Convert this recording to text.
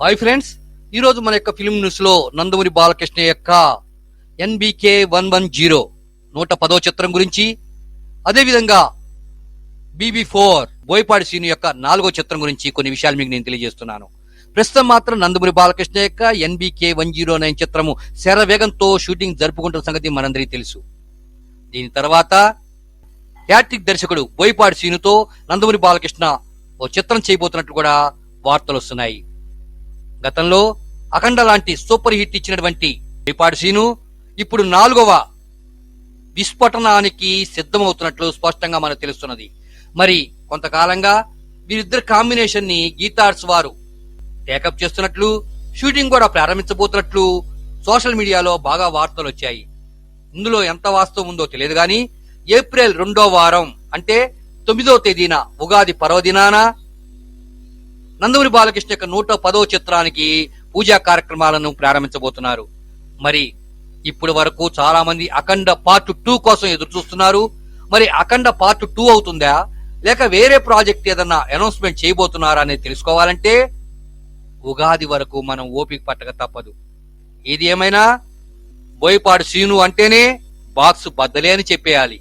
Hi friends ఈరోజు మన యొక్క ఫిలిం న్యూస్లో నందమూరి బాలకృష్ణ యొక్క ఎన్బికే వన్ వన్ జీరో నూట పదో చిత్రం గురించి అదేవిధంగా బీబీ ఫోర్ బోయపాడి సీను యొక్క నాలుగో చిత్రం గురించి కొన్ని విషయాలు మీకు నేను తెలియజేస్తున్నాను. ప్రస్తుతం మాత్రం నందమూరి బాలకృష్ణ యొక్క ఎన్బికే వన్ జీరో నైన్ చిత్రము శరవేగంతో షూటింగ్ జరుపుకుంటున్న సంగతి మనందరికీ తెలుసు. దీని తర్వాత హ్యాట్రిక్ దర్శకుడు బోయపాడి సీనుతో నందమూరి బాలకృష్ణ ఓ చిత్రం చేయబోతున్నట్లు కూడా వార్తలు వస్తున్నాయి. గతంలో అఖండ లాంటి సూపర్ హిట్ ఇచ్చినటువంటి బోయపాడి సీను ఇప్పుడు నాలుగవ విస్ఫోటనానికి సిద్ధమవుతున్నట్లు స్పష్టంగా మనకు తెలుస్తున్నది. మరి కొంతకాలంగా వీరిద్దరు కాంబినేషన్ని గీతార్స్ వారు టేకప్ చేస్తున్నట్లు షూటింగ్ కూడా ప్రారంభించబోతున్నట్లు సోషల్ మీడియాలో బాగా వార్తలు వచ్చాయి. ఇందులో ఎంత వాస్తవం ఉందో తెలియదు గాని ఏప్రిల్ రెండో వారం అంటే తొమ్మిదో తేదీన ఉగాది పర్వదినాన నందమూరి బాలకృష్ణ యొక్క నూట పదో చిత్రానికి పూజా కార్యక్రమాలను ప్రారంభించబోతున్నారు. మరి ఇప్పుడు వరకు చాలా మంది అఖండ పార్ట్ టూ కోసం ఎదురు చూస్తున్నారు. మరి అఖండ పార్ట్ టూ అవుతుందా? లేక వేరే ప్రాజెక్ట్ ఏదన్నా అనౌన్స్మెంట్ చేయబోతున్నారా అనేది తెలుసుకోవాలంటే ఉగాది వరకు మనం ఓపిక పట్టక తప్పదు. ఏది ఏమైనా బోయపాడు సీను అంటేనే బాక్స్ బద్దలే అని చెప్పేయాలి.